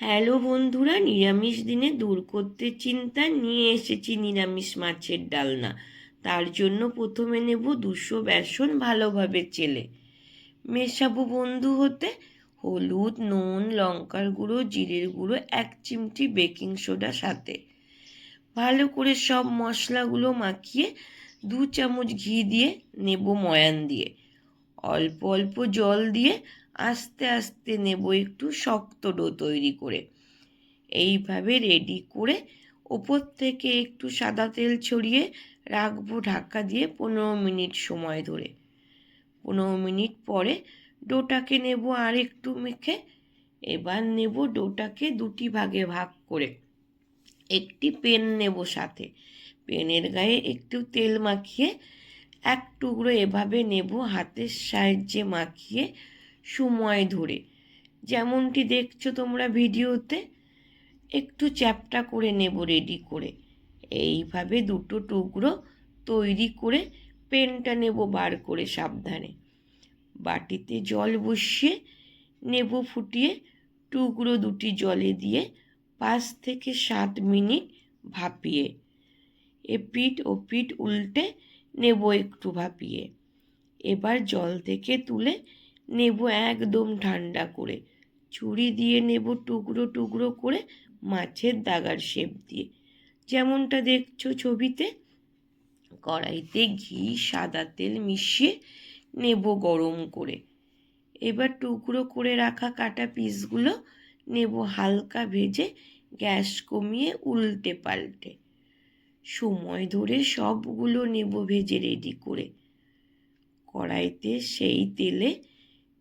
Hello বন্ধুরা, নিরামিষ দিনে দূর করতে চিন্তা নিয়ে এসেছি নিরামিষ মাছের ডালনা। তার জন্য প্রথমে নেব দুশো বেসন ভালোভাবে চেলে। মেশাবো বন্ধু হতে হলুদ, নুন, লঙ্কার গুঁড়ো, জিরের গুঁড়ো, এক চিমটি বেকিং সোডা সাথে। ভালো করে সব মশলাগুলো মাখিয়ে দু চামচ ঘি দিয়ে নেব ময়ান দিয়ে। অল্প অল্প জল দিয়ে আস্তে আস্তে নেব একটু শক্ত ডো তৈরি করে। এইভাবে রেডি করে ওপর থেকে একটু সাদা তেল ছড়িয়ে রাখব ঢাকা দিয়ে পনেরো মিনিট সময় ধরে। পনেরো মিনিট পরে ডোটাকে নেব আর একটু মেখে এবার নেব ডোটাকে দুটি ভাগে ভাগ করে। একটি পেন নেব সাথে। পেনের গায়ে একটু তেল মাখিয়ে এক টুকরো এভাবে নেব হাতের সাহায্যে মাখিয়ে সময় ধরে। যেমনটি দেখছ তোমরা ভিডিওতে, একটু চ্যাপটা করে নেব রেডি করে। এইভাবে দুটো টুকরো তৈরি করে পেনটা নেব বার করে সাবধানে। বাটিতে জল বসিয়ে নেব ফুটিয়ে, টুকরো দুটি জলে দিয়ে পাঁচ থেকে সাত মিনিট ভাপিয়ে। এ পিঠ ও পিঠ উল্টে নেব একটু ভাপিয়ে। এবার জল থেকে তুলে নেব একদম ঠান্ডা করে। ছুরি দিয়ে নেব টুকরো টুকরো করে মাছের দাগার শেপ দিয়ে। যেমনটা দেখছ ছবিতে, কড়াইতে ঘি, সাদা তেল মিশিয়ে নেব গরম করে। এবার টুকরো করে রাখা কাটা পিসগুলো নেব হালকা ভেজে গ্যাস কমিয়ে উল্টে পাল্টে। সময় ধরে সবগুলো নেব ভেজে রেডি করে। কড়াইতে সেই তেলে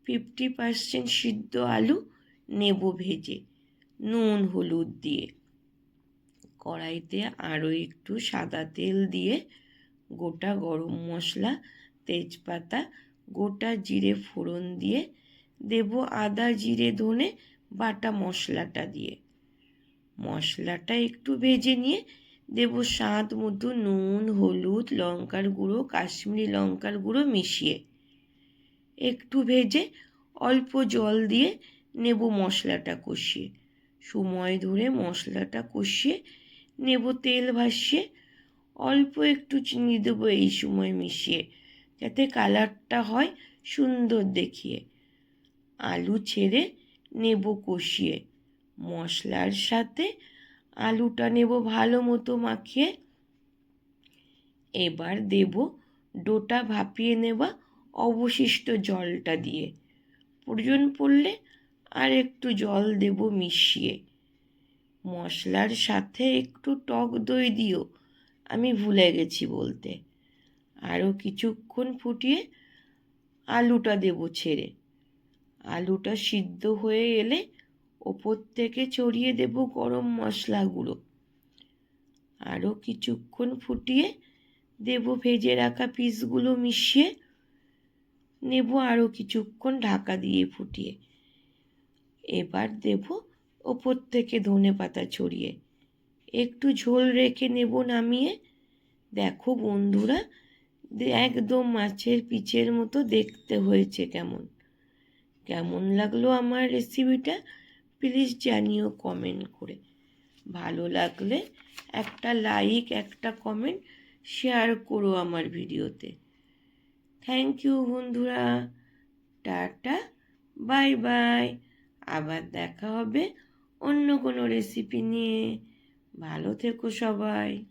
ফিফটি পার্সেন্ট সিদ্ধ আলু, নেব ভেজে, নুন, হলুদ দিয়ে। কড়াইতে আরও একটু সাদা তেল দিয়ে গোটা গরম মশলা, তেজপাতা, গোটা জিরে ফোড়ন দিয়ে দেব আদা, জিরে, ধনে বাটা মশলাটা দিয়ে। মশলাটা একটু ভেজে নিয়ে দেব স্বাদ মতো নুন, হলুদ, লঙ্কার গুঁড়ো, কাশ্মীরি লঙ্কার গুঁড়ো মিশিয়ে। একটু ভেজে অল্প জল দিয়ে নেব মশলাটা কষিয়ে। সময় ধরে মশলাটা কষিয়ে নেব তেল ভাসিয়ে অল্প একটু চিনি দেবো এই সময় মিশিয়ে, যাতে কালারটা হয় সুন্দর দেখিয়ে। আলু ছেড়ে নেব কষিয়ে। মশলার সাথে আলুটা নেব ভালো মতো মাখিয়ে। এবার দেব ডোটা ভাপিয়ে নেওয়া অবশিষ্ট জলটা দিয়ে। প্রয়োজন পড়লে আর একটু জল দেব মিশিয়ে। মশলার সাথে একটু টক দই দিও, আমি ভুলে গেছি বলতে। আরও কিছুক্ষণ ফুটিয়ে আলুটা দেব ছেড়ে। আলুটা সিদ্ধ হয়ে এলে ওপর থেকে ছড়িয়ে দেব গরম মশলা গুঁড়ো আরও কিছুক্ষণ ফুটিয়ে দেব ভেজে রাখা পিসগুলো মিশিয়ে নেব আরও কিছুক্ষণ ঢাকা দিয়ে ফুটিয়ে। এবার দেব ওপর থেকে ধনে পাতা ছড়িয়ে। একটু ঝোল রেখে নেব নামিয়ে। দেখো বন্ধুরা একদম মাছের পিচের মতো দেখতে হয়েছে কেমন। কেমন লাগল আমার রেসিপিটা প্লিজ জানিও কমেন্ট করে। ভালো লাগলে একটা লাইক একটা কমেন্ট শেয়ার করো আমার ভিডিওতে থ্যাংক ইউ বন্ধুরা। Tata, bye bye. আবার দেখা হবে অন্য কোনো রেসিপি নিয়ে। ভালো থেকো সবাই।